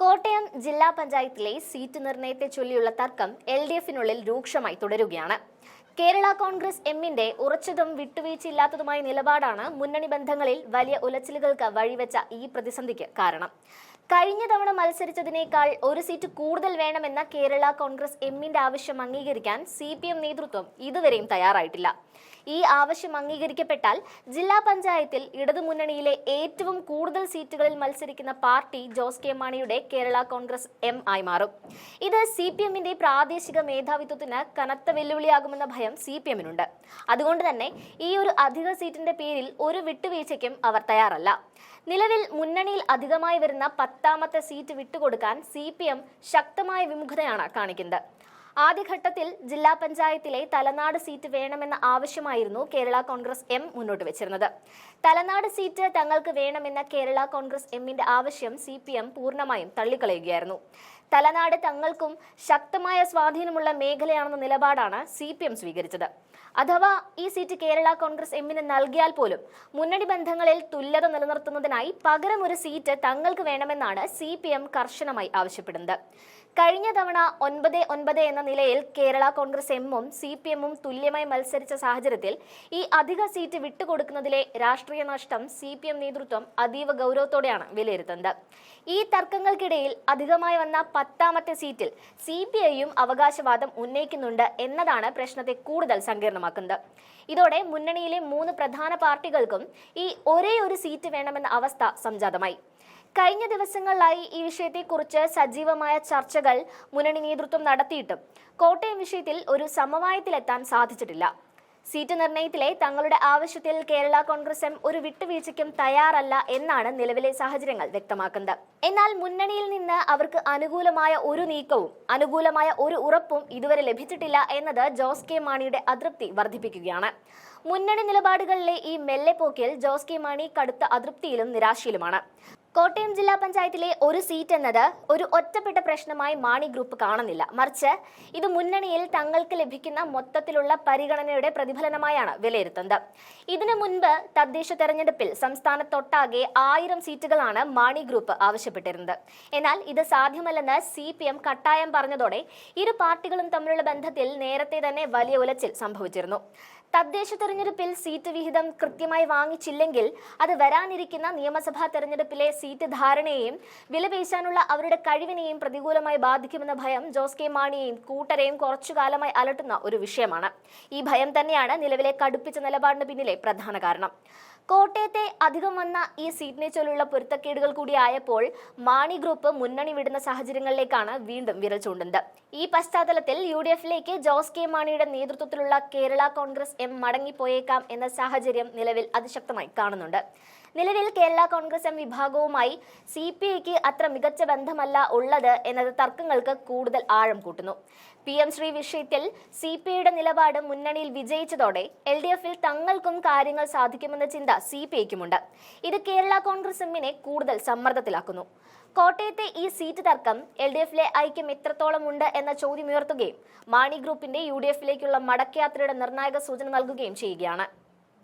കോട്ടയം ജില്ലാ പഞ്ചായത്തിലെ സീറ്റ് നിർണയത്തെ ചൊല്ലിയുള്ള തർക്കം എൽ ഡി എഫിനുള്ളിൽ രൂക്ഷമായി തുടരുകയാണ്. കേരള കോൺഗ്രസ് എമ്മിന്റെ ഉറച്ചതും വിട്ടുവീഴ്ചയില്ലാത്തതുമായ നിലപാടാണ് മുന്നണി ബന്ധങ്ങളിൽ വലിയ ഉലച്ചിലുകൾക്ക് വഴിവെച്ച ഈ പ്രതിസന്ധിക്ക് കാരണം. കഴിഞ്ഞ തവണ മത്സരിച്ചതിനേക്കാൾ ഒരു സീറ്റ് കൂടുതൽ വേണമെന്ന കേരള കോൺഗ്രസ് എമ്മിന്റെ ആവശ്യം അംഗീകരിക്കാൻ സി പി എം നേതൃത്വം ഇതുവരെയും തയ്യാറായിട്ടില്ല. ഈ ആവശ്യം അംഗീകരിക്കപ്പെട്ടാൽ ജില്ലാ പഞ്ചായത്തിൽ ഇടതുമുന്നണിയിലെ ഏറ്റവും കൂടുതൽ സീറ്റുകളിൽ മത്സരിക്കുന്ന പാർട്ടി ജോസ് കെ മാണിയുടെ കേരള കോൺഗ്രസ് എം ആയി മാറും. ഇത് സി പി എമ്മിന്റെ പ്രാദേശിക മേധാവിത്വത്തിന് കനത്ത വെല്ലുവിളിയാകുമെന്ന ഭയം സി പി എമ്മിനുണ്ട് അതുകൊണ്ട് തന്നെ ഈ ഒരു അധിക സീറ്റിന്റെ പേരിൽ ഒരു വിട്ടുവീഴ്ചയ്ക്കും അവർ തയ്യാറല്ല. നിലവിൽ മുന്നണിയിൽ അധികമായി വരുന്ന പത്താമത്തെ സീറ്റ് വിട്ടുകൊടുക്കാൻ സി പി എം ശക്തമായ വിമുഖതയാണ് കാണിക്കുന്നത്. ആദ്യഘട്ടത്തിൽ ജില്ലാ പഞ്ചായത്തിലെ തലനാട് സീറ്റ് വേണമെന്ന ആവശ്യമായിരുന്നു കേരള കോൺഗ്രസ് എം മുന്നോട്ട് വെച്ചിരുന്നത്. തലനാട് സീറ്റ് തങ്ങൾക്ക് വേണമെന്ന കേരള കോൺഗ്രസ് എമ്മിന്റെ ആവശ്യം സി പി എം പൂർണമായും തള്ളിക്കളയുകയായിരുന്നു. തലനാട് തങ്ങൾക്കും ശക്തമായ സ്വാധീനമുള്ള മേഖലയാണെന്ന നിലപാടാണ് സി പി എം സ്വീകരിച്ചത്. അഥവാ ഈ സീറ്റ് കേരള കോൺഗ്രസ് എമ്മിന് നൽകിയാൽ പോലും മുന്നണി ബന്ധങ്ങളിൽ തുല്യത നിലനിർത്തുന്നതിനായി പകരം ഒരു സീറ്റ് തങ്ങൾക്ക് വേണമെന്നാണ് സി പി എം കർശനമായി ആവശ്യപ്പെടുന്നത്. കഴിഞ്ഞ തവണ ഒൻപത് ഒൻപത് എന്ന നിലയിൽ കേരള കോൺഗ്രസ് എമ്മും സി പി എമ്മും തുല്യമായി മത്സരിച്ച സാഹചര്യത്തിൽ ഈ അധിക സീറ്റ് വിട്ടുകൊടുക്കുന്നതിലെ രാഷ്ട്രീയ നഷ്ടം സി പി എം നേതൃത്വം അതീവ ഗൗരവത്തോടെയാണ് വിലയിരുത്തുന്നത്. ഈ തർക്കങ്ങൾക്കിടയിൽ അധികമായി വന്ന പത്താമത്തെ സീറ്റിൽ സി പി ഐയും അവകാശവാദം ഉന്നയിക്കുന്നുണ്ട് എന്നതാണ് പ്രശ്നത്തെ കൂടുതൽ സങ്കീർണമാക്കുന്നത്. ഇതോടെ മുന്നണിയിലെ മൂന്ന് പ്രധാന പാർട്ടികൾക്കും ഈ ഒരേ ഒരു സീറ്റ് വേണമെന്ന അവസ്ഥ സംജാതമായി. കഴിഞ്ഞ ദിവസങ്ങളിലായി ഈ വിഷയത്തെക്കുറിച്ച് സജീവമായ ചർച്ചകൾ മുന്നണി നേതൃത്വം നടത്തിയിട്ടും കോട്ടയം വിഷയത്തിൽ ഒരു സമവായത്തിലെത്താൻ സാധിച്ചിട്ടില്ല. സീറ്റ് നിർണയത്തിലെ തങ്ങളുടെ ആവശ്യത്തിൽ കേരള കോൺഗ്രസ് എം ഒരു വിട്ടുവീഴ്ചയ്ക്കും തയ്യാറല്ല എന്നാണ് നിലവിലെ സാഹചര്യങ്ങൾ വ്യക്തമാക്കുന്നത്. എന്നാൽ മുന്നണിയിൽ നിന്ന് അവർക്ക് അനുകൂലമായ ഒരു നീക്കവും അനുകൂലമായ ഒരു ഉറപ്പും ഇതുവരെ ലഭിച്ചിട്ടില്ല എന്നത് ജോസ് കെ മാണിയുടെ അതൃപ്തി വർദ്ധിപ്പിക്കുകയാണ്. മുന്നണി നിലപാടുകളിലെ ഈ മെല്ലെപ്പോക്കിൽ ജോസ് കെ മാണി കടുത്ത അതൃപ്തിയിലും നിരാശയിലുമാണ്. കോട്ടയം ജില്ലാ പഞ്ചായത്തിലെ ഒരു സീറ്റ് എന്നത് ഒരു ഒറ്റപ്പെട്ട പ്രശ്നമായി മാണി ഗ്രൂപ്പ് കാണുന്നില്ല. മറിച്ച് ഇത് മുന്നണിയിൽ തങ്ങൾക്ക് ലഭിക്കുന്ന മൊത്തത്തിലുള്ള പരിഗണനയുടെ പ്രതിഫലനമായാണ് വിലയിരുത്തുന്നത്. ഇതിനു മുൻപ് തദ്ദേശ തെരഞ്ഞെടുപ്പിൽ സംസ്ഥാനത്തൊട്ടാകെ ആയിരം സീറ്റുകളാണ് മാണി ഗ്രൂപ്പ് ആവശ്യപ്പെട്ടിരുന്നത്. എന്നാൽ ഇത് സാധ്യമല്ലെന്ന് സി പി എം കട്ടായം പറഞ്ഞതോടെ ഇരു പാർട്ടികളും തമ്മിലുള്ള ബന്ധത്തിൽ നേരത്തെ തന്നെ വലിയ ഉലച്ചിൽ സംഭവിച്ചിരുന്നു. തദ്ദേശ തെരഞ്ഞെടുപ്പിൽ സീറ്റ് വിഹിതം കൃത്യമായി വാങ്ങിച്ചില്ലെങ്കിൽ അത് വരാനിരിക്കുന്ന നിയമസഭാ തെരഞ്ഞെടുപ്പിലെ സീറ്റ് ധാരണയെയും വിലപേശാനുള്ള അവരുടെ കഴിവിനെയും പ്രതികൂലമായി ബാധിക്കുമെന്ന ഭയം ജോസ് കെ മാണിയെയും കൂട്ടരെയും കുറച്ചുകാലമായി അലട്ടുന്ന ഒരു വിഷയമാണ്. ഈ ഭയം തന്നെയാണ് നിലവിലെ കടുപ്പിച്ച നിലപാടിന് പിന്നിലെ പ്രധാന കാരണം. കോട്ടയത്തെ അധികം വന്ന ഈ സീറ്റിനെ ചൊല്ലുള്ള പൊരുത്തക്കേടുകൾ കൂടിയായപ്പോൾ മാണി ഗ്രൂപ്പ് മുന്നണി വിടുന്ന സാഹചര്യങ്ങളിലേക്കാണ് വീണ്ടും വിരൽ ചൂണ്ടുന്നത്. ഈ പശ്ചാത്തലത്തിൽ യു ഡി എഫിലേക്ക് ജോസ് കെ മാണിയുടെ നേതൃത്വത്തിലുള്ള കേരള കോൺഗ്രസ് എം മടങ്ങിപ്പോയേക്കാം എന്ന സാഹചര്യം നിലവിൽ അതിശക്തമായി കാണുന്നുണ്ട്. നിലവിൽ കേരള കോൺഗ്രസ് എം വിഭാഗവുമായി സി പി ഐക്ക് അത്ര മികച്ച ബന്ധമല്ല ഉള്ളത് എന്നത് തർക്കങ്ങൾക്ക് കൂടുതൽ ആഴം കൂട്ടുന്നു. പി എം ശ്രീ വിഷയത്തിൽ സി പി ഐയുടെ നിലപാട് മുന്നണിയിൽ വിജയിച്ചതോടെ എൽ ഡി എഫിൽ തങ്ങൾക്കും കാര്യങ്ങൾ സാധിക്കുമെന്ന ചിന്ത സി പി ഐക്കുമുണ്ട്. ഇത് കേരള കോൺഗ്രസ് എമ്മിനെ കൂടുതൽ സമ്മർദ്ദത്തിലാക്കുന്നു. കോട്ടയത്തെ ഈ സീറ്റ് തർക്കം എൽ ഡി എഫിലെ ഐക്യം എത്രത്തോളം ഉണ്ട് എന്ന ചോദ്യം ഉയർത്തുകയും മാണി ഗ്രൂപ്പിന്റെ യു ഡി എഫിലേക്കുള്ള മടക്കയാത്രയുടെ നിർണായക സൂചന നൽകുകയും ചെയ്യുകയാണ്.